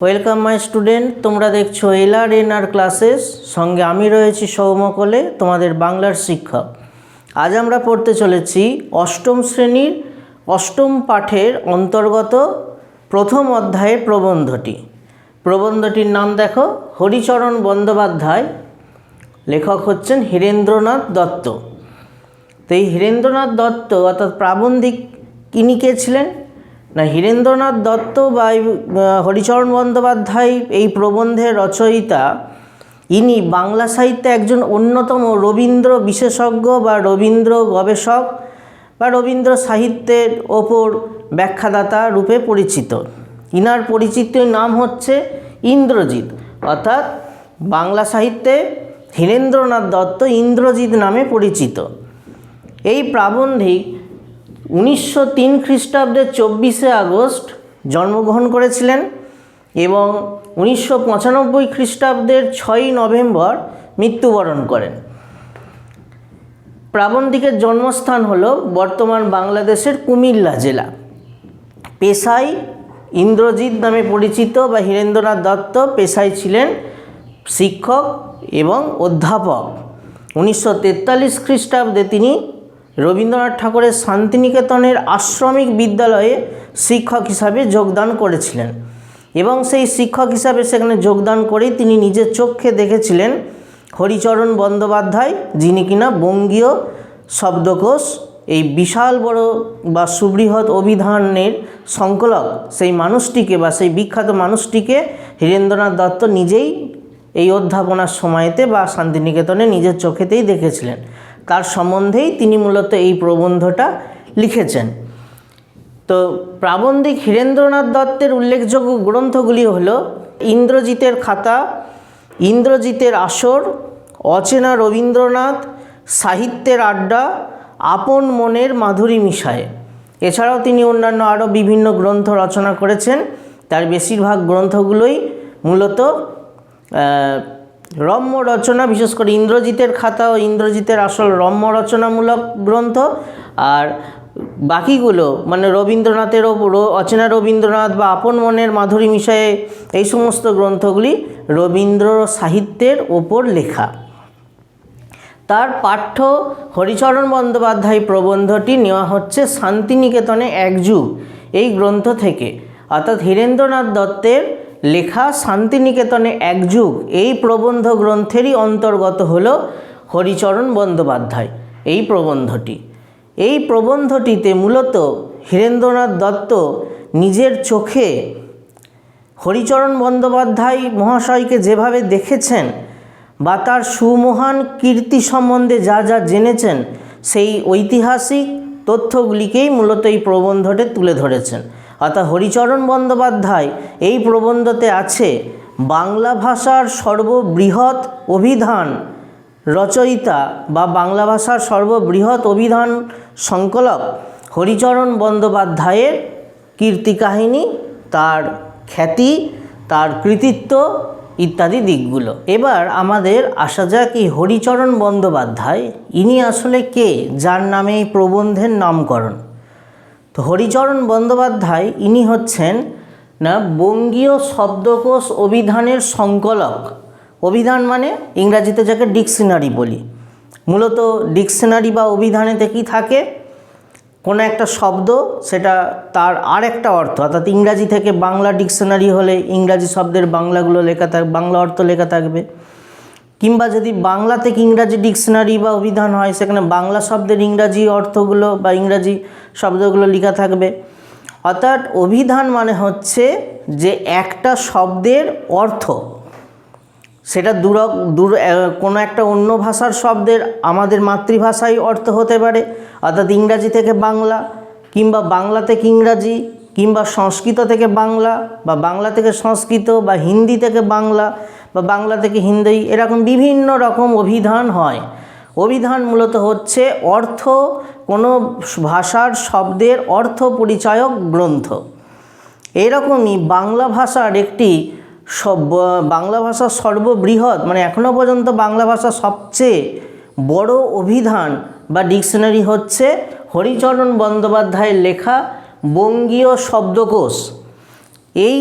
Welcome my student তোমরা দেখছ LR N আর classes সঙ্গে আমি রয়েছি সৌমকলে তোমাদের বাংলার শিক্ষক। আজ আমরা পড়তে চলেছি অষ্টম শ্রেণির অষ্টম পাঠের অন্তর্গত প্রথম অধ্যায়ের প্রবন্ধটি। প্রবন্ধটির নাম দেখো, হরিচরণ বন্দ্যোপাধ্যায়। লেখক হচ্ছেন হীরেন্দ্রনাথ দত্ত। তো এই হীরেন্দ্রনাথ দত্ত অর্থাৎ প্রাবন্ধিক, ইনি কে ছিলেন? না হীরেন্দ্রনাথ দত্ত বা হরিচরণ বন্দ্যোপাধ্যায় এই প্রবন্ধের রচয়িতা, ইনি বাংলা সাহিত্যে একজন অন্যতম রবীন্দ্র বিশেষজ্ঞ বা রবীন্দ্র গবেষক বা রবীন্দ্র সাহিত্যের ওপর ব্যাখ্যাদাতা রূপে পরিচিত। ইনার পরিচিত নাম হচ্ছে ইন্দ্রজিৎ। অর্থাৎ বাংলা সাহিত্যে হীরেন্দ্রনাথ দত্ত ইন্দ্রজিৎ নামে পরিচিত। এই প্রাবন্ধিক উনিশশো তিন খ্রিস্টাব্দের চব্বিশে আগস্ট জন্মগ্রহণ করেছিলেন এবং উনিশশো পঁচানব্বই খ্রিস্টাব্দের ছয়ই নভেম্বর মৃত্যুবরণ করেন। প্রাবন্ধিকের জন্মস্থান হল বর্তমান বাংলাদেশের কুমিল্লা জেলা। পেশায় ইন্দ্রজিৎ নামে পরিচিত বা হীরেন্দ্রনাথ দত্ত পেশায় ছিলেন শিক্ষক এবং অধ্যাপক। উনিশশো তেতাল্লিশ খ্রিস্টাব্দে তিনি রবীন্দ্রনাথ ঠাকুরের শান্তিনিকেতনের আশ্রমিক বিদ্যালয়ে শিক্ষক হিসাবে যোগদান করেছিলেন এবং সেই শিক্ষক হিসাবে সেখানে যোগদান করেই তিনি নিজের চোখে দেখেছিলেন হরিচরণ বন্দ্যোপাধ্যায়, যিনি কিনা বঙ্গীয় শব্দকোষ, এই বিশাল বড় বা সুবৃহৎ অভিধানের সংকলক। সেই মানুষটিকে বা সেই বিখ্যাত মানুষটিকে হীরেন্দ্রনাথ দত্ত নিজেই এই অধ্যাপনার সময়তে বা শান্তিনিকেতনে নিজের চোখেতেই দেখেছিলেন। তার সম্বন্ধেই তিনি মূলত এই প্রবন্ধটা লিখেছেন। তো প্রাবন্ধিক হীরেন্দ্রনাথ দত্তের উল্লেখযোগ্য গ্রন্থগুলি হল ইন্দ্রজিতের খাতা, ইন্দ্রজিতের আসর, অচেনা রবীন্দ্রনাথ, সাহিত্যের আড্ডা, আপন মনের মাধুরী মিশায়। এছাড়াও তিনি অন্যান্য আরও বিভিন্ন গ্রন্থ রচনা করেছেন। তার বেশিরভাগ গ্রন্থগুলোই মূলত রম্য রচনা, বিশেষ করে ইন্দ্রজিতের খাতা ও ইন্দ্রজিতের আসল রম্য রচনামূলক গ্রন্থ। আর বাকিগুলো মানে রবীন্দ্রনাথের অচেনা রবীন্দ্রনাথ বা আপন মনের মাধুরী মিশয়ে এই সমস্ত গ্রন্থগুলি রবীন্দ্র সাহিত্যের ওপর লেখা। তার পাঠ্য হরিচরণ বন্দ্যোপাধ্যায় প্রবন্ধটি নেওয়া হচ্ছে শান্তিনিকেতনে এক যুগ এই গ্রন্থ থেকে। অর্থাৎ হীরেন্দ্রনাথ দত্তের লেখা শান্তিনিকেতনে এক যুগ, এই প্রবন্ধ গ্রন্থেরই অন্তর্গত হল হরিচরণ বন্দ্যোপাধ্যায়, এই প্রবন্ধটি। এই প্রবন্ধটিতে মূলত হীরেন্দ্রনাথ দত্ত নিজের চোখে হরিচরণ বন্দ্যোপাধ্যায় মহাশয়কে যেভাবে দেখেছেন বা তার সুমহান কীর্তি সম্বন্ধে যা যা জেনেছেন, সেই ঐতিহাসিক তথ্যগুলিকেই মূলত এই প্রবন্ধটে তুলে ধরেছেন। অর্থাৎ হরিচরণ বন্দ্যোপাধ্যায় এই প্রবন্ধতে আছে, বাংলা ভাষার সর্ববৃহৎ অভিধান রচয়িতা বা বাংলা ভাষার সর্ববৃহৎ অভিধান সংকলক হরিচরণ বন্দ্যোপাধ্যায়ের কীর্তি কাহিনী তার খ্যাতি, তার কৃতিত্ব ইত্যাদি দিকগুলো। এবার আমাদের আসা যাক এই হরিচরণ বন্দ্যোপাধ্যায়। ইনি আসলে কে? যার নামে এই প্রবন্ধের নামকরণ? তো হরিচরণ বন্দ্যোপাধ্যায়, ইনি হচ্ছেন, না, বঙ্গীয় শব্দকোষ অভিধানের সংকলক। অভিধান মানে ইংরাজিতে যাকে ডিকশনারি বলি। মূলত ডিকশনারি বা অভিধানেতে কি থাকে? কোনো একটা শব্দ, সেটা তার আর একটা অর্থ, অর্থাৎ ইংরাজি থেকে বাংলা ডিকশনারি হলে ইংরাজি শব্দের বাংলাগুলো লেখা থাক, বাংলা অর্থ লেখা থাকবে। কিংবা যদি বাংলা থেকে ইংরাজি ডিকশনারি বা অভিধান হয়, সেখানে বাংলা শব্দের ইংরাজি অর্থগুলো বা ইংরাজি শব্দগুলো লেখা থাকবে। অর্থাৎ অভিধান মানে হচ্ছে যে একটা শব্দের অর্থ। সেটা দূর দূর কোনো একটা অন্য ভাষার শব্দের আমাদের মাতৃভাষায় অর্থ হতে পারে। অর্থাৎ ইংরাজি থেকে বাংলা, কিংবা বাংলা থেকে ইংরাজি, কিংবা সংস্কৃত থেকে বাংলা, বা বাংলা থেকে সংস্কৃত, বা হিন্দি থেকে বাংলা বা বাংলা থেকে হিন্দি, এরকম বিভিন্ন রকম অভিধান হয়। অভিধান মূলত হচ্ছে অর্থ, কোনো ভাষার শব্দের অর্থ পরিচায়ক গ্রন্থ। এরকমই বাংলা ভাষার একটি সব, বাংলা ভাষার সর্ববৃহৎ মানে এখনও পর্যন্ত বাংলা ভাষা সবচেয়ে বড় অভিধান বা ডিকশনারি হচ্ছে হরিচরণ বন্দ্যোপাধ্যায়ের লেখা বঙ্গীয় শব্দকোষ। এই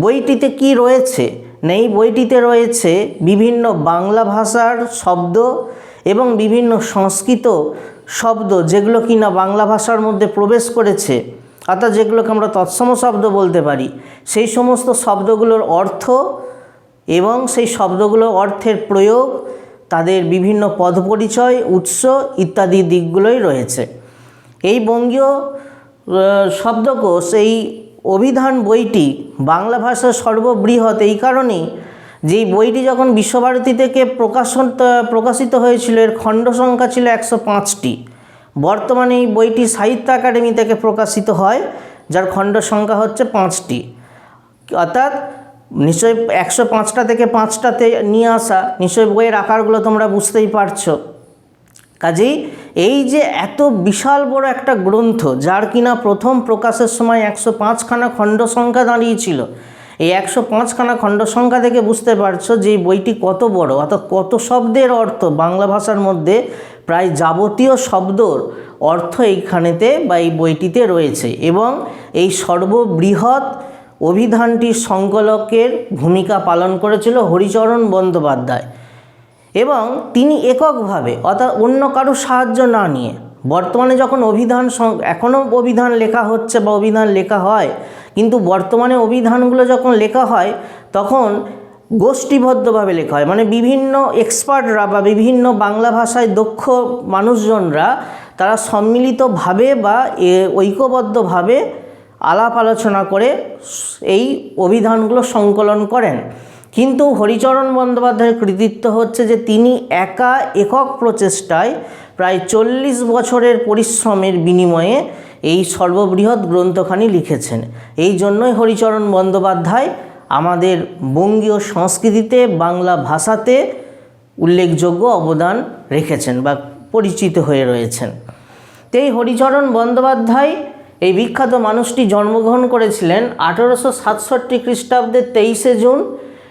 বইটিতে কি রয়েছে? এই বইটিতে রয়েছে বিভিন্ন বাংলা ভাষার শব্দ এবং বিভিন্ন সংস্কৃত শব্দ, যেগুলো কি না বাংলা ভাষার মধ্যে প্রবেশ করেছে, অর্থাৎ যেগুলোকে আমরা তৎসম শব্দ বলতে পারি। সেই সমস্ত শব্দগুলোর অর্থ এবং সেই শব্দগুলো অর্থের প্রয়োগ, তাদের বিভিন্ন পদপরিচয়, উৎস ইত্যাদি দিকগুলোই রয়েছে। এই বঙ্গীয় শব্দকোষ, এই অভিধান বইটি বাংলা ভাষার সর্ববৃহৎ এই কারণেই যে বইটি যখন বিশ্বভারতী থেকে প্রকাশন, প্রকাশিত হয়েছিল, এর খণ্ড সংখ্যা ছিল একশো পাঁচটি। বর্তমানে এই বইটি সাহিত্য একাডেমি থেকে প্রকাশিত হয়, যার খণ্ড সংখ্যা হচ্ছে পাঁচটি। অর্থাৎ নিশ্চয়ই একশো পাঁচটা থেকে পাঁচটাতে নিয়ে আসা নিশ্চয়ই বইয়ের আকারগুলো তোমরা বুঝতেই পারছ। কাজেই এই যে এত বিশাল বড় একটা গ্রন্থ, যার কিনা প্রথম প্রকাশের সময় একশো পাঁচখানা খণ্ড সংখ্যা দাঁড়িয়েছিল। এই একশো পাঁচখানা খণ্ড সংখ্যা থেকে বুঝতে পারছ যে বইটি কত বড়, অর্থাৎ কত শব্দের অর্থ বাংলা ভাষার মধ্যে প্রায় যাবতীয় শব্দর অর্থ এইখানেতে বা এই বইটিতে রয়েছে। এবং এই সর্ববৃহৎ অভিধানটির সংকলকের ভূমিকা পালন করেছিল হরিচরণ বন্দ্যোপাধ্যায়। এবং তিনি এককভাবে, অর্থাৎ অন্য কারও সাহায্য না নিয়ে, বর্তমানে যখন অভিধান এখনও অভিধান লেখা হচ্ছে বা অভিধান লেখা হয়, কিন্তু বর্তমানে অভিধানগুলো যখন লেখা হয়, তখন গোষ্ঠীবদ্ধভাবে লেখা হয়। মানে বিভিন্ন এক্সপার্টরা বা বিভিন্ন বাংলা ভাষায় দক্ষ মানুষজনরা, তারা সম্মিলিতভাবে বা ঐক্যবদ্ধভাবে আলাপ আলোচনা করে এই অভিধানগুলো সংকলন করেন। কিন্তু হরিচরণ বন্দ্যোপাধ্যায়ের কৃতিত্ব হচ্ছে যে তিনি একা একক প্রচেষ্টায় প্রায় চল্লিশ বছরের পরিশ্রমের বিনিময়ে এই সর্ববৃহৎ গ্রন্থখানি লিখেছেন। এই জন্যই হরিচরণ বন্দ্যোপাধ্যায় আমাদের বঙ্গীয় সংস্কৃতিতে, বাংলা ভাষাতে উল্লেখযোগ্য অবদান রেখেছেন বা পরিচিত হয়ে রয়েছেন। তো এই হরিচরণ বন্দ্যোপাধ্যায় এই বিখ্যাত মানুষটি জন্মগ্রহণ করেছিলেন আঠেরোশো সাতষট্টি খ্রিস্টাব্দের তেইশে জুন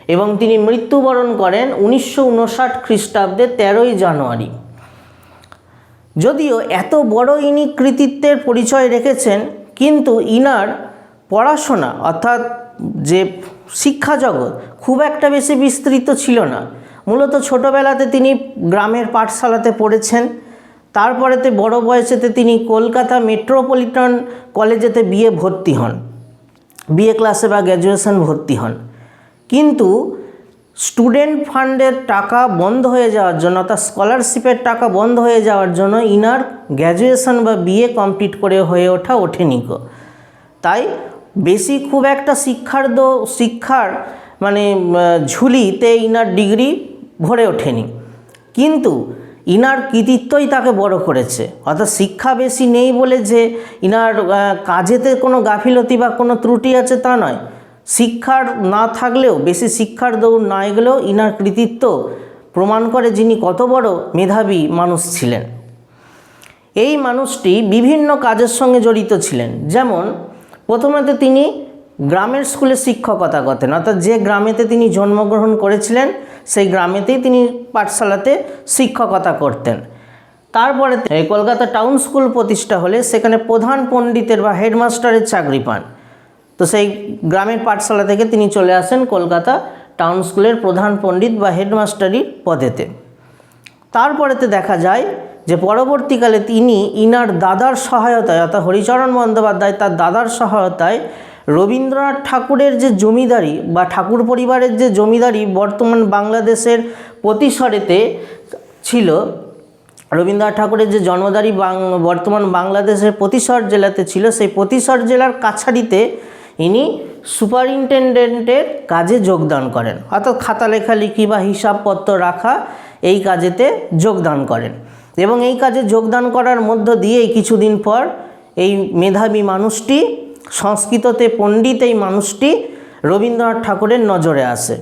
এবং তিনি মৃত্যুবরণ করেন উনিশশো উনষাট খ্রিস্টাব্দে তেরোই জানুয়ারি। যদিও এত বড় ইনি কৃতিত্বের পরিচয় রেখেছেন, কিন্তু ইনার পড়াশোনা, অর্থাৎ যে শিক্ষা জগৎ, খুব একটা বেশি বিস্তৃত ছিল না। মূলত ছোটোবেলাতে তিনি গ্রামের পাঠশালাতে পড়েছেন, তারপরেতে বড় বয়সেতে তিনি কলকাতা মেট্রোপলিটন কলেজেতে বিয়ে ভর্তি হন, বিএ ক্লাসে বা গ্র্যাজুয়েশন ভর্তি হন। কিন্তু স্টুডেন্ট ফান্ডের টাকা বন্ধ হয়ে যাওয়ার জন্য অর্থাৎ স্কলারশিপের টাকা বন্ধ হয়ে যাওয়ার জন্য ইনার গ্র্যাজুয়েশন বা বিএ কমপ্লিট করে হয়ে ওঠা ওঠেনি গো। তাই বেশি খুব একটা শিক্ষার দো, শিক্ষার মানে ঝুলিতে ইনার ডিগ্রি ভরে ওঠেনি। কিন্তু ইনার কৃতিত্বই তাকে বড় করেছে। অর্থাৎ শিক্ষা বেশি নেই বলে যে ইনার কাজেতে কোনো গাফিলতি বা কোনো ত্রুটি আছে তা নয়। শিক্ষার না থাকলেও, বেশি শিক্ষার দৌড় না এগলেও ইনার কৃতিত্ব প্রমাণ করে যিনি কত বড় মেধাবী মানুষ ছিলেন। এই মানুষটি বিভিন্ন কাজের সঙ্গে জড়িত ছিলেন। যেমন, প্রথমত তিনি গ্রামের স্কুলে শিক্ষকতা করতেন। অর্থাৎ যে গ্রামেতে তিনি জন্মগ্রহণ করেছিলেন, সেই গ্রামেতেই তিনি পাঠশালাতে শিক্ষকতা করতেন। তারপরে কলকাতা টাউন স্কুল প্রতিষ্ঠা হলে সেখানে প্রধান পণ্ডিতের বা হেডমাস্টারের চাকরি পান। তো সেই গ্রামের পাঠশালা থেকে তিনি চলে আসেন কলকাতা টাউন স্কুলের প্রধান পণ্ডিত বা হেডমাস্টারির পদেতে। তারপরেতে দেখা যায় যে পরবর্তীকালে তিনি ইনার দাদার সহায়তায় অর্থাৎ হরিচরণ বন্দ্যোপাধ্যায় তার দাদার সহায়তায় রবীন্দ্রনাথ ঠাকুরের যে জমিদারি বা ঠাকুর পরিবারের যে জমিদারি বর্তমান বাংলাদেশের প্রতিসরেতে ছিল, রবীন্দ্রনাথ ঠাকুরের যে জন্মদারি বর্তমান বাংলাদেশের প্রতিসর জেলাতে ছিল, সেই প্রতিসর জেলার কাছারিতে ইনি সুপারিনটেন্ডেন্টের কাজে যোগদান করেন। অর্থাৎ খাতা লেখালেখি বা হিসাবপত্র রাখা এই কাজেতে যোগদান করেন। এবং এই কাজে যোগদান করার মধ্য দিয়েই কিছুদিন পর এই মেধাবী মানুষটি, সংস্কৃততে পণ্ডিত এই মানুষটি রবীন্দ্রনাথ ঠাকুরের নজরে আসে।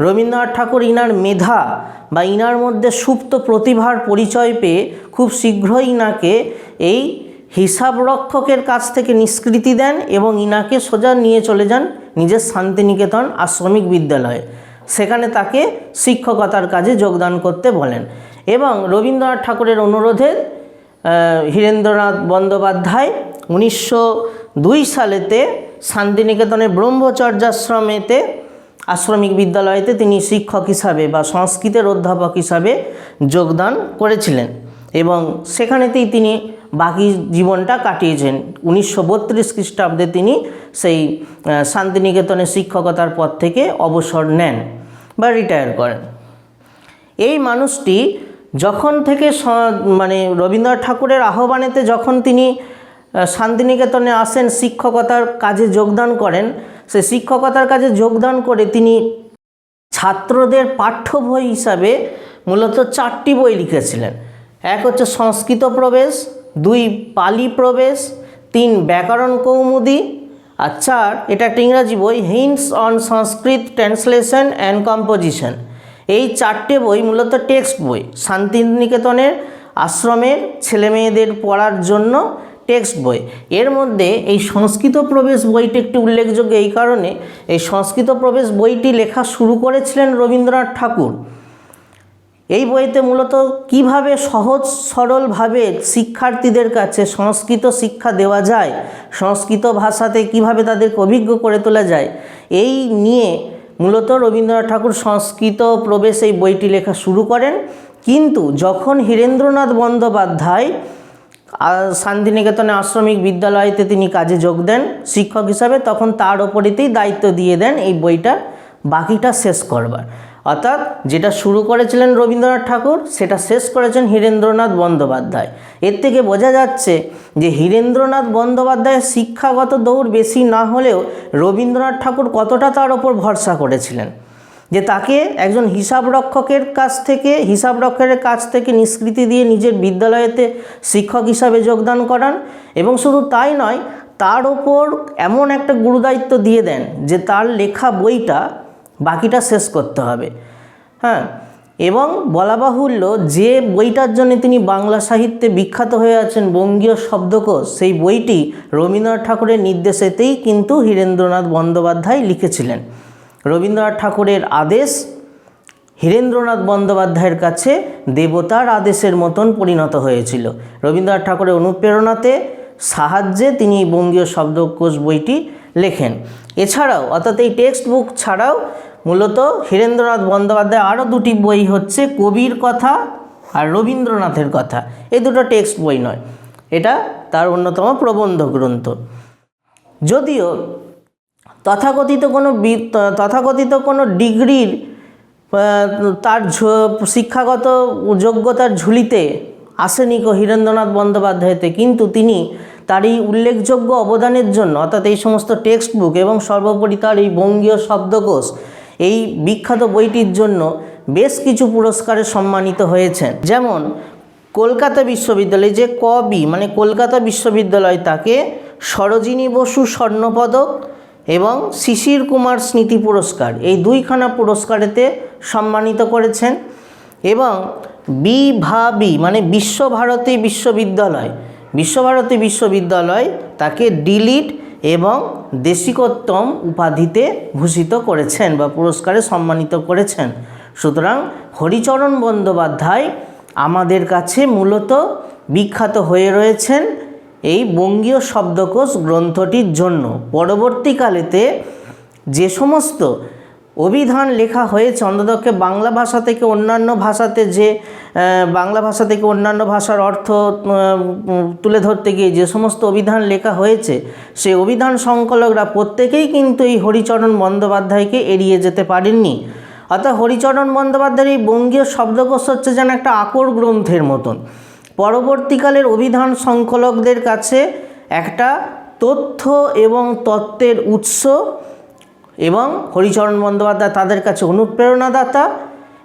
রবীন্দ্রনাথ ঠাকুর ইনার মেধা বা ইনার মধ্যে সুপ্ত প্রতিভার পরিচয় পেয়ে খুব শীঘ্রই ইনাকে এই হিসাব রক্ষকের কাছ থেকে নিষ্কৃতি দেন এবং ইনাকে সোজা নিয়ে চলে যান নিজের শান্তিনিকেতন আশ্রমিক বিদ্যালয়ে। সেখানে তাকে শিক্ষকতার কাজে যোগদান করতে বলেন এবং রবীন্দ্রনাথ ঠাকুরের অনুরোধে হীরেন্দ্রনাথ বন্দ্যোপাধ্যায় উনিশশো দুই সালেতে শান্তিনিকেতনের ব্রহ্মচর্যাশ্রমেতে আশ্রমিক বিদ্যালয়তে তিনি শিক্ষক হিসাবে বা সংস্কৃতের অধ্যাপক হিসাবে যোগদান করেছিলেন এবং সেখানেতেই তিনি বাকি জীবনটা কাটিয়েছেন। উনিশশো বত্রিশ খ্রিস্টাব্দে তিনি সেই আহ, শান্তিনিকেতনের শিক্ষকতার পদ থেকে অবসর নেন বা রিটায়ার করেন। এই মানুষটি যখন থেকে মানে রবীন্দ্রনাথ ঠাকুরের আহ্বানেতে যখন তিনি শান্তিনিকেতনে আসেন শিক্ষকতার কাজে যোগদান করেন সে শিক্ষকতার কাজে যোগদান করে তিনি ছাত্রদের পাঠ্য বই হিসাবে মূলত চারটি বই লিখেছিলেন। এক হচ্ছে সংস্কৃত প্রবেশ দুই পালি প্রবেশ, তিন ব্যাকরণ কৌমুদি, আর চার, এটা একটা ইংরাজি বই hints on Sanskrit translation and composition এই চারটে বই মূলত টেক্সট বই, শান্তিনিকেতনের আশ্রমের ছেলেমেয়েদের পড়ার জন্য টেক্সট বই। এর মধ্যে এই সংস্কৃত প্রবেশ বইটি একটি উল্লেখযোগ্য এই কারণে, এই সংস্কৃত প্রবেশ বইটি লেখা শুরু করেছিলেন রবীন্দ্রনাথ ঠাকুর। এই বইতে মূলত কীভাবে সহজ সরলভাবে শিক্ষার্থীদের কাছে সংস্কৃত শিক্ষা দেওয়া যায়, সংস্কৃত ভাষাতে কীভাবে তাদেরকে অভিজ্ঞ করে তোলা যায়, এই নিয়ে মূলত রবীন্দ্রনাথ ঠাকুর সংস্কৃত প্রবেশ এই বইটি লেখা শুরু করেন। কিন্তু যখন হীরেন্দ্রনাথ বন্দ্যোপাধ্যায় শান্তিনিকেতনে আশ্রমিক বিদ্যালয়তে তিনি কাজে যোগ দেন শিক্ষক হিসাবে, তখন তার ওপরেতেই দায়িত্ব দিয়ে দেন এই বইটা। বাকিটা শেষ করবার। অর্থাৎ যেটা শুরু করেছিলেন রবীন্দ্রনাথ ঠাকুর, সেটা শেষ করেছেন হীরেন্দ্রনাথ বন্দ্যোপাধ্যায়। এর থেকে বোঝা যাচ্ছে যে হীরেন্দ্রনাথ বন্দ্যোপাধ্যায়ের শিক্ষাগত দৌড় বেশি না হলেও রবীন্দ্রনাথ ঠাকুর কতটা তার ওপর ভরসা করেছিলেন? যে তাকে একজন হিসাবরক্ষকের কাছ থেকে, হিসাবরক্ষকের কাছ থেকে নিষ্কৃতি দিয়ে নিজের বিদ্যালয়েতে শিক্ষক হিসাবে যোগদান করান এবং শুধু তাই নয়, তার ওপর এমন একটা গুরুদায়িত্ব দিয়ে দেন যে তার লেখা বইটা বাকিটা শেষ করতে হবে। হ্যাঁ এবং বলা বাহুল্য যে বইটার জন্য তিনি বাংলা সাহিত্যে বিখ্যাত হয়ে আছেন বঙ্গীয় শব্দকোষ, সেই বইটি রবীন্দ্রনাথ ঠাকুরের নির্দেশেতেই কিন্তু হীরেন্দ্রনাথ বন্দ্যোপাধ্যায় লিখেছিলেন। রবীন্দ্রনাথ ঠাকুরের আদেশ, হীরেন্দ্রনাথ বন্দ্যোপাধ্যায়ের কাছে দেবতার আদেশের মতন পরিণত হয়েছিল। রবীন্দ্রনাথ ঠাকুরের অনুপ্রেরণাতে সাহায্যে তিনি বঙ্গীয় শব্দকোষ বইটি লেখেন। এছাড়াও, অর্থাৎ এই টেক্সট বুক ছাড়াও মূলত হীরেন্দ্রনাথ বন্দ্যোপাধ্যায় আরও দুটি বই হচ্ছে কবির কথা আর রবীন্দ্রনাথের কথা। এই দুটো টেক্সট বই নয়। এটা তার অন্যতম প্রবন্ধ গ্রন্থ। যদিও তথাকথিত কোনো তথাকথিত কোনো ডিগ্রির তার শিক্ষাগত যোগ্যতার ঝুলিতে আসেনি কো হীরেন্দ্রনাথ বন্দ্যোপাধ্যায়তে। কিন্তু তিনি তার এই উল্লেখযোগ্য অবদানের জন্য, অর্থাৎ এই সমস্ত টেক্সট বুক এবং সর্বোপরি তার এই বঙ্গীয় শব্দকোষ, এই বিখ্যাত বইটির জন্য বেশ কিছু পুরস্কারে সম্মানিত হয়েছেন। যেমন, কলকাতা বিশ্ববিদ্যালয় যে কবি মানে কলকাতা বিশ্ববিদ্যালয় তাকে সরোজিনী বসু স্বর্ণপদক এবং শিশির কুমার স্মৃতি পুরস্কার, এই দুইখানা পুরস্কারেতে সম্মানিত করেছেন এবং বিভাবি মানে বিশ্বভারতী বিশ্ববিদ্যালয় বিশ্বভারতী বিশ্ববিদ্যালয় তাকে ডিলিট এবং দেশিকোত্তম উপাধিতে ভূষিত করেছেন বা পুরস্কারে সম্মানিত করেছেন। সুতরাং হরিচরণ বন্দ্যোপাধ্যায় আমাদের কাছে মূলত বিখ্যাত হয়ে রয়েছেন এই বঙ্গীয় শব্দকোষ গ্রন্থটির জন্য। পরবর্তীকালেতে যে সমস্ত অভিধান লেখা হয়েছে অন্ততকে বাংলা ভাষা থেকে অন্যান্য ভাষাতে যে বাংলা ভাষা থেকে অন্যান্য ভাষার অর্থ তুলে ধরতে গিয়ে যে সমস্ত অভিধান লেখা হয়েছে সেই অভিধান সংকলকরা প্রত্যেকেই কিন্তু এই হরিচরণ বন্দ্যোপাধ্যায়কে এড়িয়ে যেতে পারেননি। অর্থাৎ হরিচরণ বন্দ্যোপাধ্যায়ের এই বঙ্গীয় শব্দকোষ হচ্ছে যেন একটা আকর গ্রন্থের মতন। পরবর্তীকালের অভিধান সংকলকদের কাছে একটা তথ্য এবং তত্ত্বের উৎস এবং হরিচরণ বন্দ্যোপাধ্যায় তাদের কাছে অনুপ্রেরণাদাতা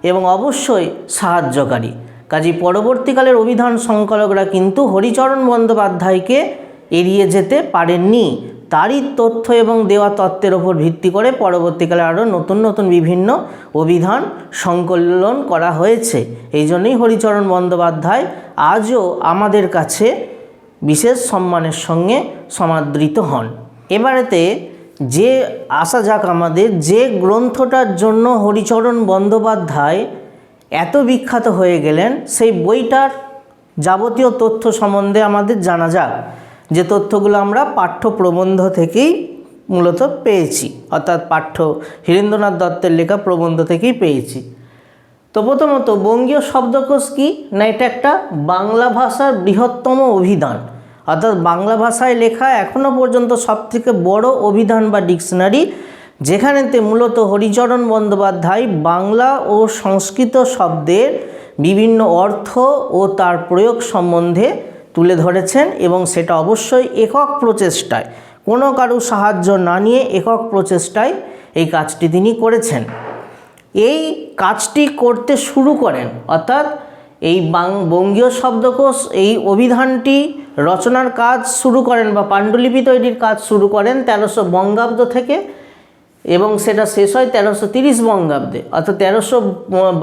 এবং অবশ্যই সাহায্যকারী। কাজী পরবর্তীকালের অভিধান সংকলকরা কিন্তু হরিচরণ বন্দ্যোপাধ্যায়কে এড়িয়ে যেতে পারেননি। তারই তথ্য এবং দেওয়া তত্ত্বের ওপর ভিত্তি করে পরবর্তীকালে আরও নতুন নতুন বিভিন্ন অভিধান সংকলন করা হয়েছে। এই জন্যই হরিচরণ বন্দ্যোপাধ্যায় আজও আমাদের কাছে বিশেষ সম্মানের সঙ্গে সমাদৃত হন। এবারেতে যে আসা যাক আমাদের, যে গ্রন্থটার জন্য হরিচরণ বন্দ্যোপাধ্যায় এত বিখ্যাত হয়ে গেলেন, সেই বইটার যাবতীয় তথ্য সম্বন্ধে আমাদের জানা যাক। যে তথ্যগুলো আমরা পাঠ্য প্রবন্ধ থেকেই মূলত পেয়েছি, অর্থাৎ পাঠ্য হীরেন্দ্রনাথ দত্তের লেখা প্রবন্ধ থেকেই পেয়েছি। তো প্রথমত বঙ্গীয় শব্দকোষ কি? না, এটা একটা বাংলা ভাষার বৃহত্তম অভিধান। অর্থাৎ বাংলা ভাষায় লেখা এখনও পর্যন্ত সবথেকে বড় অভিধান বা ডিকশনারি, যেখানেতে মূলত হরিচরণ বন্দ্যোপাধ্যায় বাংলা ও সংস্কৃত শব্দের বিভিন্ন অর্থ ও তার প্রয়োগ সম্বন্ধে তুলে ধরেছেন এবং সেটা অবশ্যই একক প্রচেষ্টায়, কোনো কারও সাহায্য না নিয়ে একক প্রচেষ্টায় এই কাজটি তিনি করেছেন। এই কাজটি করতে শুরু করেন, অর্থাৎ এই বঙ্গীয় শব্দকোষ এই অভিধানটি রচনার কাজ শুরু করেন বা পাণ্ডুলিপি তৈরির কাজ শুরু করেন তেরোশো বঙ্গাব্দ থেকে এবং সেটা শেষ হয় তেরোশো তিরিশ বঙ্গাব্দে। অর্থাৎ তেরোশো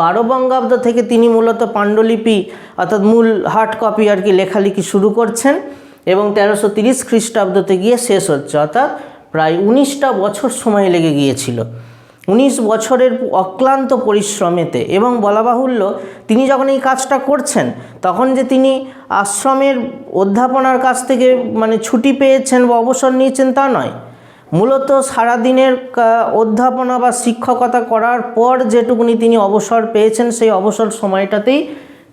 বারো বঙ্গাব্দ থেকে তিনি মূলত পাণ্ডুলিপি অর্থাৎ মূল হার্ড কপি আর কি লেখালেখি শুরু করছেন এবং তেরোশো তিরিশ খ্রিস্টাব্দতে গিয়ে শেষ হচ্ছে। অর্থাৎ প্রায় উনিশটা বছর সময় লেগে গিয়েছিল। উনিশ বছরের অক্লান্ত পরিশ্রমেতে এবং বলা বাহুল্য তিনি যখন এই কাজটা করছেন, তখন যে তিনি আশ্রমের অধ্যাপনার কাছ থেকে মানে ছুটি পেয়েছেন বা অবসর নিয়েছেন তা নয়। মূলত সারাদিনের অধ্যাপনা বা শিক্ষকতা করার পর যেটুকুনি তিনি অবসর পেয়েছেন, সেই অবসর সময়টাতেই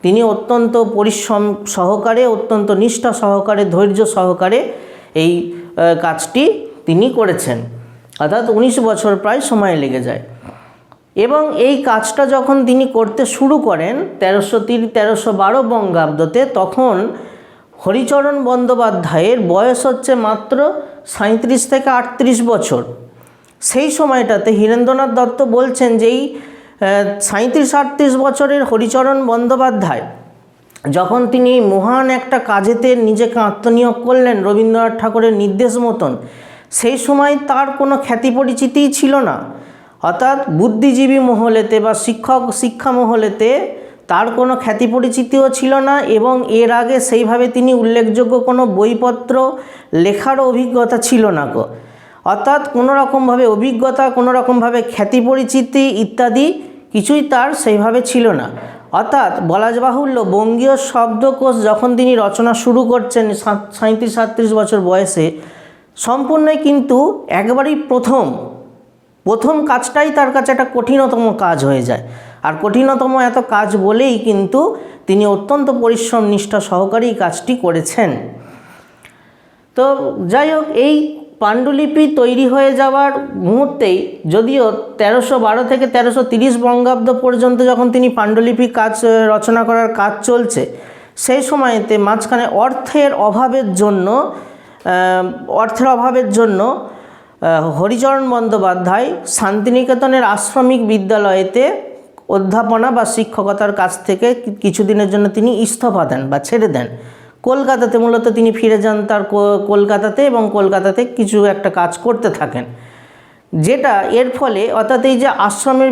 তিনি অত্যন্ত পরিশ্রম সহকারে, অত্যন্ত নিষ্ঠা সহকারে, ধৈর্য সহকারে এই কাজটি তিনি করেছেন। অর্থাৎ উনিশ বছর প্রায় সময় লেগে যায়। এবং এই কাজটা যখন তিনি করতে শুরু করেন তেরোশো তিন, তেরোশো বারো বঙ্গাব্দতে, তখন হরিচরণ বন্দ্যোপাধ্যায়ের বয়স হচ্ছে মাত্র সাঁত্রিশ থেকে আটত্রিশ বছর। সেই সময়টাতে হীরেন্দ্রনাথ দত্ত বলছেন যে এই সাঁত্রিশ আটত্রিশ বছরের হরিচরণ বন্দ্যোপাধ্যায়, যখন তিনি মহান একটা কাজেতে নিজেকে আত্মনিয়োগ করলেন রবীন্দ্রনাথ ঠাকুরের নির্দেশ মতন সেই সময় তার কোনো খ্যাতি পরিচিতিই ছিল না। অর্থাৎ বুদ্ধিজীবী মহলেতে বা শিক্ষক শিক্ষা মহলেতে তার কোনো খ্যাতি পরিচিতিও ছিল না এবং এর আগে সেইভাবে তিনি উল্লেখযোগ্য কোনো বইপত্র লেখারও অভিজ্ঞতা ছিল না গো। অর্থাৎ কোনো রকমভাবে অভিজ্ঞতা, কোনো রকমভাবে খ্যাতি পরিচিতি ইত্যাদি কিছুই তার সেইভাবে ছিল না। অর্থাৎ বলা বাহুল্য বঙ্গীয় শব্দকোষ যখন তিনি রচনা শুরু করছেন সাত- সাঁত্রিশ সাতত্রিশ বছর বয়সে সম্পূর্ণই কিন্তু একবারই প্রথম। প্রথম কাজটাই তার কাছে একটা কঠিনতম কাজ হয়ে যায়। আর কঠিনতম এত কাজ বলেই কিন্তু তিনি অত্যন্ত পরিশ্রম, নিষ্ঠা সহকারে কাজটি করেছেন। তো যাই হোক, এই পাণ্ডুলিপি তৈরি হয়ে যাওয়ার মুহূর্তেই যদিও তেরোশো বারো থেকে তেরোশো তিরিশ বঙ্গাব্দ পর্যন্ত যখন তিনি পাণ্ডুলিপি কাজ রচনা করার কাজ চলছে, সেই সময়তে মাঝখানে অর্থের অভাবের জন্য অর্থের অভাবের জন্য হরিচরণ বন্দ্যোপাধ্যায় শান্তিনিকেতনের আশ্রমিক বিদ্যালয়েতে অধ্যাপনা বা শিক্ষকতার কাছ থেকে কিছুদিনের জন্য তিনি ইস্তফা দেন বা ছেড়ে দেন। কলকাতাতে মূলত তিনি ফিরে যান তার কলকাতাতে এবং কলকাতাতে কিছু একটা কাজ করতে থাকেন। যেটা এর ফলে অর্থাৎ এই যে আশ্রমের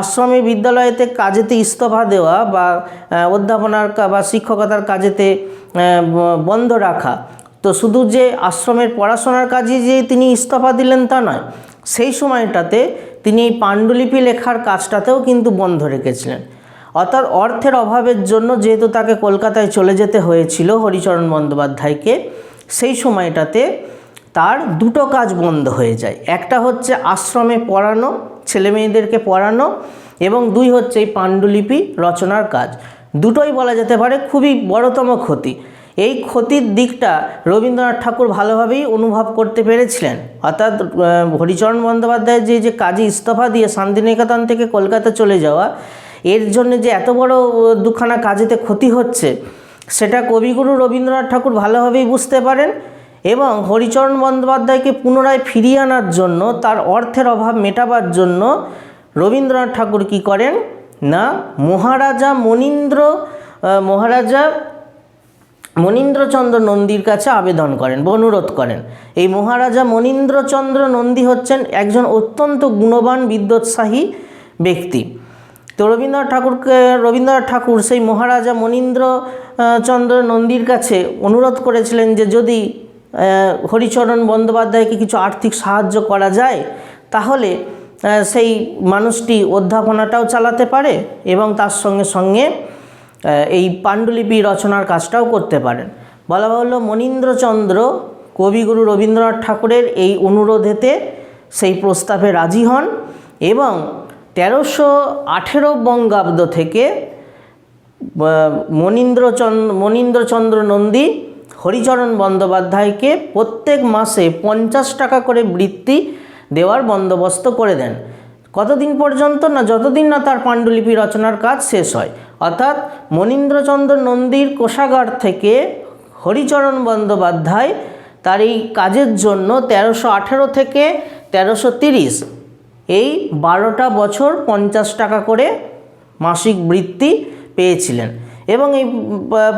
আশ্রমের বিদ্যালয়েতে কাজেতে ইস্তফা দেওয়া বা অধ্যাপনার বা শিক্ষকতার কাজেতে বন্ধ রাখা তো শুধু যে আশ্রমের পড়াশোনার কাজে যে তিনি ইস্তফা দিলেন তা নয়, সেই সময়টাতে তিনি এই পাণ্ডুলিপি লেখার কাজটাতেও কিন্তু বন্ধ রেখেছিলেন। অর্থাৎ অর্থের অভাবের জন্য যেহেতু তাকে কলকাতায় চলে যেতে হয়েছিল হরিচরণ বন্দ্যোপাধ্যায়কে, সেই সময়টাতে তার দুটো কাজ বন্ধ হয়ে যায়। একটা হচ্ছে আশ্রমে পড়ানো, ছেলে মেয়েদেরকে পড়ানো এবং দুই হচ্ছে এই পাণ্ডুলিপি রচনার কাজ। দুটোই বলা যেতে পারে খুবই বড়তম ক্ষতি। এই ক্ষতির দিকটা রবীন্দ্রনাথ ঠাকুর ভালোভাবেই অনুভব করতে পেরেছিলেন। অর্থাৎ হরিচরণ বন্দ্যোপাধ্যায়ের যে যে কাজে ইস্তফা দিয়ে শান্তিনিকেতন থেকে কলকাতা চলে যাওয়া, এর জন্য যে এত বড় দুখানা কাজেতে ক্ষতি হচ্ছে, সেটা কবিগুরু রবীন্দ্রনাথ ঠাকুর ভালোভাবেই বুঝতে পারেন এবং হরিচরণ বন্দ্যোপাধ্যায়কে পুনরায় ফিরিয়ে আনার জন্য, তার অর্থের অভাব মেটাবার জন্য রবীন্দ্রনাথ ঠাকুর কি করেন? না, মহারাজা মনীন্দ্র মহারাজা মনীন্দ্রচন্দ্র নন্দীর কাছে আবেদন করেন বা অনুরোধ করেন। এই মহারাজা মনীন্দ্রচন্দ্র নন্দী হচ্ছেন একজন অত্যন্ত গুণবান বিদ্যোৎসাহী ব্যক্তি। তো রবীন্দ্রনাথ ঠাকুরকে রবীন্দ্রনাথ ঠাকুর সেই মহারাজা মনীন্দ্র আহ, চন্দ্র নন্দীর কাছে অনুরোধ করেছিলেন যে যদি হরিচরণ বন্দ্যোপাধ্যায়কে কিছু আর্থিক সাহায্য করা যায় তাহলে সেই মানুষটি অধ্যাপনাটাও চালাতে পারে এবং তার সঙ্গে সঙ্গে এই পাণ্ডুলিপি রচনার কাজটাও করতে পারেন। বলা হলো, মনীন্দ্রচন্দ্র কবিগুরু রবীন্দ্রনাথ ঠাকুরের এই অনুরোধেতে সেই প্রস্তাবে রাজি হন এবং তেরোশো আঠেরো বঙ্গাব্দ থেকে মনীন্দ্রচন্দ্র মনীন্দ্রচন্দ্র নন্দী, হরিচরণ বন্দ্যোপাধ্যায়কে প্রত্যেক মাসে পঞ্চাশ টাকা করে বৃত্তি দেওয়ার বন্দোবস্ত করে দেন। কতদিন পর্যন্ত না, যতদিন না তার পাণ্ডুলিপি রচনার কাজ শেষ হয়। অর্থাৎ মনীন্দ্রচন্দ্র নন্দীর কোষাগার থেকে হরিচরণ বন্দ্যোপাধ্যায় তার এই কাজের জন্য তেরোশো আঠেরো থেকে তেরোশো তিরিশ, এই বারোটা বছর পঞ্চাশ টাকা করে মাসিক বৃত্তি পেয়েছিলেন। এবং এই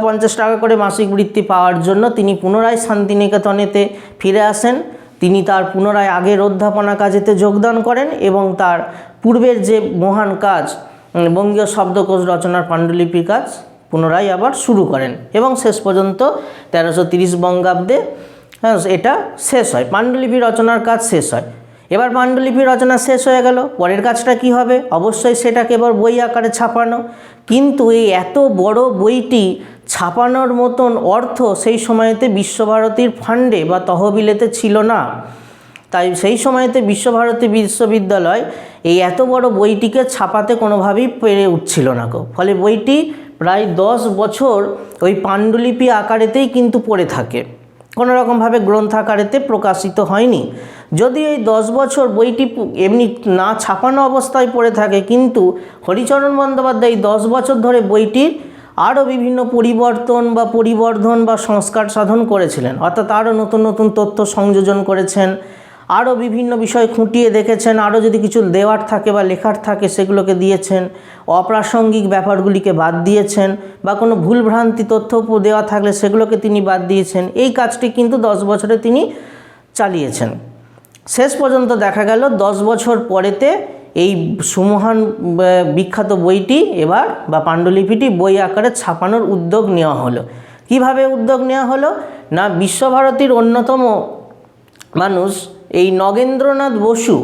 পঞ্চাশ টাকা করে মাসিক বৃত্তি পাওয়ার জন্য তিনি পুনরায় শান্তিনিকেতনেতে ফিরে আসেন। তিনি তার পুনরায় আগের অধ্যাপনা কাজেতে যোগদান করেন এবং তার পূর্বের যে মহান কাজ বঙ্গীয় শব্দকোষ রচনার পাণ্ডুলিপির কাজ পুনরায় আবার শুরু করেন এবং শেষ পর্যন্ত তেরোশো তিরিশ বঙ্গাব্দে হ্যাঁ, এটা শেষ হয়। পাণ্ডুলিপি রচনার কাজ শেষ হয়। এবার পাণ্ডুলিপি রচনা শেষ হয়ে গেল। পরের কাজটা কি হবে? অবশ্যই সেটাকে এবার বই আকারে ছাপানো। কিন্তু এই এত বড় বইটি ছাপানোর মতন অর্থ সেই সময়তে বিশ্বভারতীর ফান্ডে বা তহবিলেতে ছিল না। তাই সেই সময়তে বিশ্বভারতী বিশ্ববিদ্যালয় এই এত বড় বইটিকে ছাপাতে কোনোভাবেই পেরে উঠছিল না গো। ফলে বইটি প্রায় দশ বছর ওই পাণ্ডুলিপি আকারেতেই কিন্তু পড়ে থাকে। কোনো রকমভাবে গ্রন্থাকারেতে প্রকাশিত হয়নি। যদি এই দশ বছর বইটি এমনি না ছাপানো অবস্থায় পড়ে থাকে, কিন্তু হরিচরণ বন্দ্যোপাধ্যায় এই দশ বছর ধরে বইটির আরও বিভিন্ন পরিবর্তন বা পরিবর্ধন বা সংস্কার সাধন করেছিলেন। অর্থাৎ আরও নতুন নতুন তথ্য সংযোজন করেছেন। আরও বিভিন্ন বিষয় খুঁটিয়ে দেখেছেন, আরও যদি কিছু দেওয়ার থাকে বা লেখার থাকে সেগুলোকে দিয়েছেন, অপ্রাসঙ্গিক ব্যাপারগুলিকে বাদ দিয়েছেন বা কোনো ভুলভ্রান্তি, তথ্য দেওয়া থাকলে সেগুলোকে তিনি বাদ দিয়েছেন। এই কাজটি কিন্তু দশ বছরে তিনি চালিয়েছেন। শেষ পর্যন্ত দেখা গেল, দশ বছর পরেতে এই সুমহান বিখ্যাত বইটি এবার বা পাণ্ডুলিপিটি বই আকারে ছাপানোর উদ্যোগ নেওয়া হলো। কীভাবে উদ্যোগ নেওয়া হলো? না, বিশ্বভারতীর অন্যতম মানুষ এই নগেন্দ্রনাথ বসু,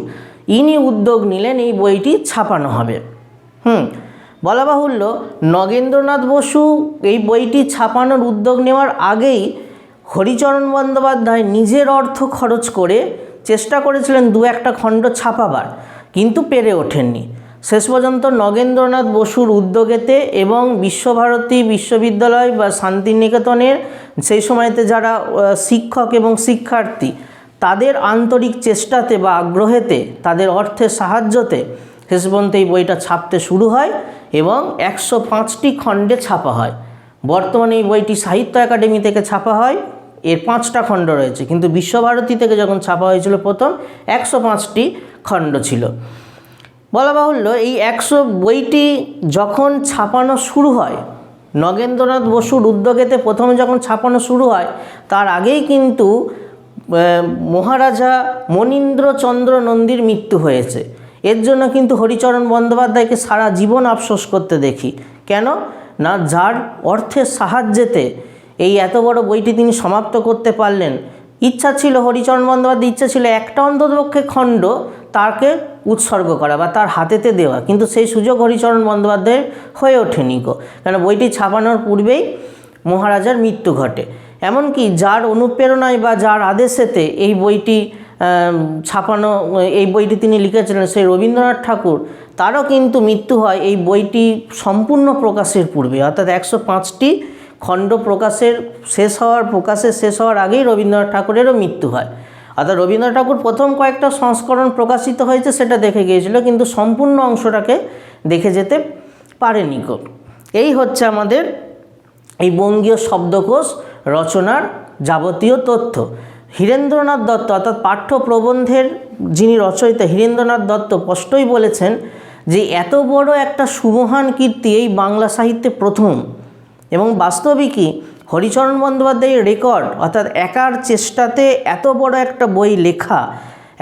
ইনি উদ্যোগ নিলেন এই বইটি ছাপানো হবে। হুম, বলা বাহুল্য, নগেন্দ্রনাথ বসু এই বইটি ছাপানোর উদ্যোগ নেওয়ার আগেই হরিচরণ বন্দ্যোপাধ্যায় নিজের অর্থ খরচ করে চেষ্টা করেছিলেন দু একটা খণ্ড ছাপাবার, কিন্তু পেরে ওঠেননি। শেষ পর্যন্ত নগেন্দ্রনাথ বসুর উদ্যোগেতে এবং বিশ্বভারতী বিশ্ববিদ্যালয় বা শান্তিনিকেতনের সেই সময়তে যারা শিক্ষক এবং শিক্ষার্থী তাদের আন্তরিক চেষ্টাতে বা আগ্রহেতে, তাদের অর্থের সাহায্যতে শেষ পর্যন্ত এই বইটা ছাপতে শুরু হয় এবং একশো পাঁচটি খণ্ডে ছাপা হয়। বর্তমানে এই বইটি সাহিত্য একাডেমি থেকে ছাপা হয়। এর পাঁচটা খণ্ড রয়েছে, কিন্তু বিশ্বভারতী থেকে যখন ছাপা হয়েছিল প্রথম, একশো পাঁচটি খণ্ড ছিল। বলা বাহুল্য, এই একশো বইটি যখন ছাপানো শুরু হয়, নগেন্দ্রনাথ বসুর উদ্যোগেতে প্রথমে যখন ছাপানো শুরু হয়, তার আগেই কিন্তু মহারাজা মনীন্দ্রচন্দ্র নন্দীর মৃত্যু হয়েছে। এর জন্য কিন্তু হরিচরণ বন্দ্যোপাধ্যায়কে সারা জীবন আফসোস করতে দেখি। কেন? না, যার অর্থের সাহায্যেতে এই এত বড় বইটি তিনি সমাপ্ত করতে পারলেন। ইচ্ছা ছিল, হরিচরণ বন্দ্যোপাধ্যায়, ইচ্ছা ছিল একটা অন্ততপক্ষে খণ্ড তাকে উৎসর্গ করা বা তার হাতেতে দেওয়া। কিন্তু সেই সুযোগ হরিচরণ বন্দ্যোপাধ্যায়ের হয়ে ওঠেনি গো। কেন? বইটি ছাপানোর পূর্বেই মহারাজার মৃত্যু ঘটে। এমনকি যার অনুপ্রেরণায় বা যার আদেশেতে এই বইটি ছাপানো, এই বইটি তিনি লিখেছিলেন সেই রবীন্দ্রনাথ ঠাকুর, তারও কিন্তু মৃত্যু হয় এই বইটি সম্পূর্ণ প্রকাশের পূর্বে। অর্থাৎ একশো পাঁচটি খণ্ড প্রকাশের, শেষ হওয়ার, প্রকাশের শেষ হওয়ার আগেই রবীন্দ্রনাথ ঠাকুরেরও মৃত্যু হয়। অর্থাৎ রবীন্দ্রনাথ ঠাকুর প্রথম কয়েকটা সংস্করণ প্রকাশিত হয়েছে সেটা দেখে গিয়েছিল, কিন্তু সম্পূর্ণ অংশটাকে দেখে যেতে পারেনি এই হচ্ছে আমাদের এই বঙ্গীয় শব্দকোষ রচনার যাবতীয় তথ্য। হীরেন্দ্রনাথ দত্ত অর্থাৎ পাঠ্য প্রবন্ধের যিনি রচয়িতা হীরেন্দ্রনাথ দত্ত স্পষ্টই বলেছেন যে এত বড় একটা সুমহান কীর্তি এই বাংলা সাহিত্যে প্রথম এবং বাস্তবিকই হরিচরণ বন্দ্যোপাধ্যায়ের রেকর্ড অর্থাৎ একার চেষ্টাতে এত বড় একটা বই লেখা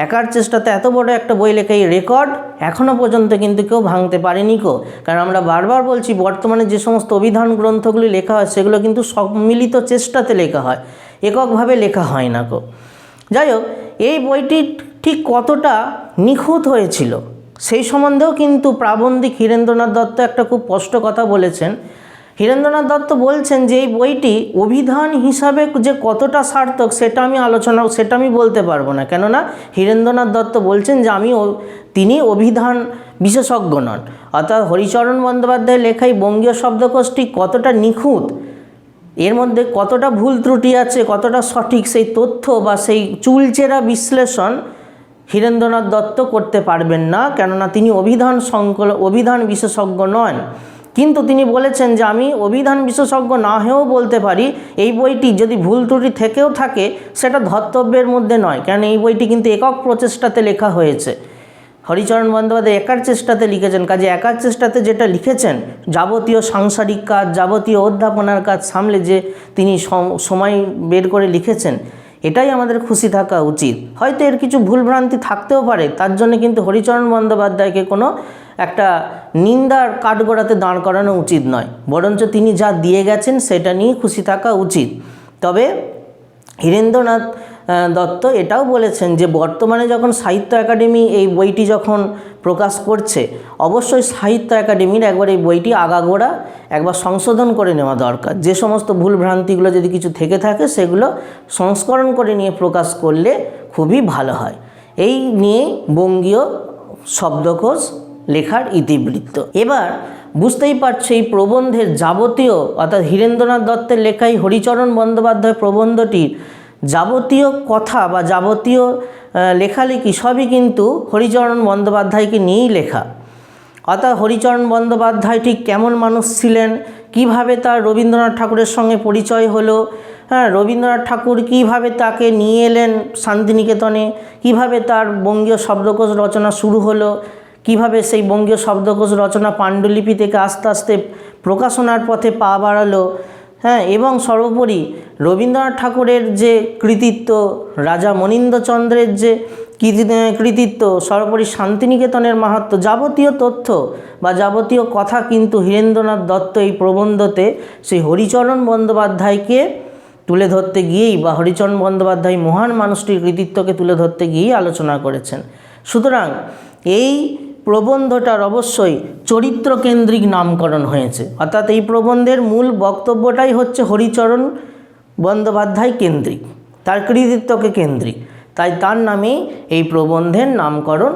একার চেষ্টাতে এত বড় একটা বই লেখা এই রেকর্ড এখনও পর্যন্ত কিন্তু কেউ ভাঙতে পারেনি কো। কারণ আমরা বারবার বলছি, বর্তমানে যে সমস্ত অভিধান গ্রন্থগুলি লেখা হয়, সেগুলো কিন্তু সম্মিলিত চেষ্টাতে লেখা হয়, এককভাবে লেখা হয় না কো। যাই হোক, এই বইটি ঠিক কতটা নিখুঁত হয়েছিল, সেই সম্বন্ধেও কিন্তু প্রাবন্ধিক হীরেন্দ্রনাথ দত্ত একটা খুব স্পষ্ট কথা বলেছেন। হীরেন্দ্রনাথ দত্ত বলছেন যে এই বইটি অভিধান হিসাবে যে কতটা সার্থক সেটা আমি আলোচনা, সেটা আমি বলতে পারব না। কেননা হীরেন্দ্রনাথ দত্ত বলছেন যে আমি তিনি অভিধান বিশেষজ্ঞ নন। অর্থাৎ হরিচরণ বন্দ্যোপাধ্যায়ের লেখাই বঙ্গীয় শব্দকোষটি কতটা নিখুঁত, এর মধ্যে কতটা ভুল ত্রুটি আছে, কতটা সঠিক সেই তথ্য বা সেই চুলচেরা বিশ্লেষণ হীরেন্দ্রনাথ দত্ত করতে পারবেন না। কেননা তিনি অভিধান সংকল, অভিধান বিশেষজ্ঞ নন। কিন্তু তিনি বলেছেন যে আমি অভিধান বিশেষজ্ঞ না হয়েও বলতে পারি, এই বইটি যদি ভুল ত্রুটি থেকেও থাকে, সেটা ধর্তব্যের মধ্যে নয়। কারণ এই বইটি কিন্তু একক প্রচেষ্টাতে লেখা হয়েছে। হরিচরণ বন্দ্যোপাধ্যায় একার চেষ্টাতে লিখেছেন, কাজে একার চেষ্টাতে যেটা লিখেছেন, যাবতীয় সাংসারিক কাজ, যাবতীয় অধ্যাপনার কাজ সামলে যে তিনি সম- সময় বের করে লিখেছেন এটাই আমাদের খুশি থাকা উচিত। হয়তো এর কিছু ভুলভ্রান্তি থাকতেও পারে, তার জন্য কিন্তু হরিচরণ বন্দ্যোপাধ্যায়কে কোনো একটা নিন্দার কাঠগড়াতে দাঁড় করানো উচিত নয়। বরঞ্চ তিনি যা দিয়ে গেছেন সেটা নিয়ে খুশি থাকা উচিত। তবে হীরেন্দ্রনাথ দত্ত এটাও বলেছেন যে বর্তমানে যখন সাহিত্য একাডেমি এই বইটি যখন প্রকাশ করছে, অবশ্যই সাহিত্য একাডেমির একবার এই বইটি আগাগোড়া একবার সংশোধন করে নেওয়া দরকার। যে সমস্ত ভুল ভ্রান্তিগুলো যদি কিছু থেকে থাকে, সেগুলো সংস্করণ করে নিয়ে প্রকাশ করলে খুবই ভালো হয়। এই নিয়ে বঙ্গীয় শব্দকোষ লেখার ইতিবৃত্ত। এবার বুঝতেই পারছ এই প্রবন্ধের যাবতীয়, অর্থাৎ হীরেন্দ্রনাথ দত্তের লেখাই হরিচরণ বন্দ্যোপাধ্যায় প্রবন্ধটির যাবতীয় কথা বা যাবতীয় লেখালেখি সবই কিন্তু হরিচরণ বন্দ্যোপাধ্যায়কে নিয়েই লেখা। অর্থাৎ হরিচরণ বন্দ্যোপাধ্যায় ঠিক কেমন মানুষ ছিলেন? কীভাবে তার রবীন্দ্রনাথ ঠাকুরের সঙ্গে পরিচয় হলো? হ্যাঁ রবীন্দ্রনাথ ঠাকুর কীভাবে তাকে নিয়ে এলেন শান্তিনিকেতনে? কীভাবে তার বঙ্গীয় শব্দকোষ রচনা শুরু হলো? কীভাবে সেই বঙ্গীয় শব্দকোষ রচনা পাণ্ডুলিপি থেকে আস্তে আস্তে প্রকাশনার পথে পা বাড়ালো? হ্যাঁ এবং সর্বোপরি রবীন্দ্রনাথ ঠাকুরের যে কৃতিত্ব, রাজা মনীন্দ্রচন্দ্রের যে কৃতিত্ব, সর্বোপরি শান্তিনিকেতনের মাহাত্ম, যাবতীয় তথ্য বা যাবতীয় কথা কিন্তু হীরেন্দ্রনাথ দত্ত এই প্রবন্ধতে সেই হরিচরণ বন্দ্যোপাধ্যায়কে তুলে ধরতে গিয়েই বা হরিচরণ বন্দ্যোপাধ্যায় মহান মানুষটির কৃতিত্বকে তুলে ধরতে গিয়েই আলোচনা করেছেন। সুতরাং এই প্রবন্ধটার অবশ্যই চরিত্রকেন্দ্রিক নামকরণ হয়েছে। অর্থাৎ এই প্রবন্ধের মূল বক্তব্যটাই হচ্ছে হরিচরণ বন্দ্যোপাধ্যায় কেন্দ্রিক, তার কৃতিত্বকে কেন্দ্রিক। তাই তার নামেই এই প্রবন্ধের নামকরণ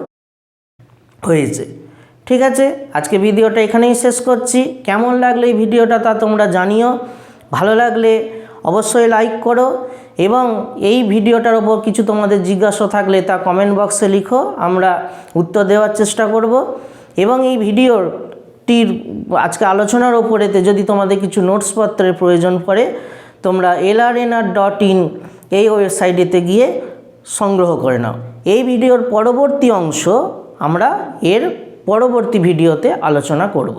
হয়েছে। ঠিক আছে, আজকে ভিডিওটা এখানেই শেষ করছি। কেমন লাগল এই ভিডিওটা তা তোমরা জানিও। ভালো লাগলে অবশ্যই লাইক করো। এবং এই ভিডিওটার ওপর কিছু তোমাদের জিজ্ঞাসা থাকলে তা কমেন্ট বক্সে লিখো, আমরা উত্তর দেওয়ার চেষ্টা করব। এবং এই ভিডিওটির আজকে আলোচনার ওপরেতে যদি তোমাদের কিছু নোটসপত্রের প্রয়োজন পড়ে, তোমরা এলআরএনআর ডট ইন এই ওয়েবসাইটেতে গিয়ে সংগ্রহ করে নাও। এই ভিডিওর পরবর্তী অংশ আমরা এর পরবর্তী ভিডিওতে আলোচনা করব।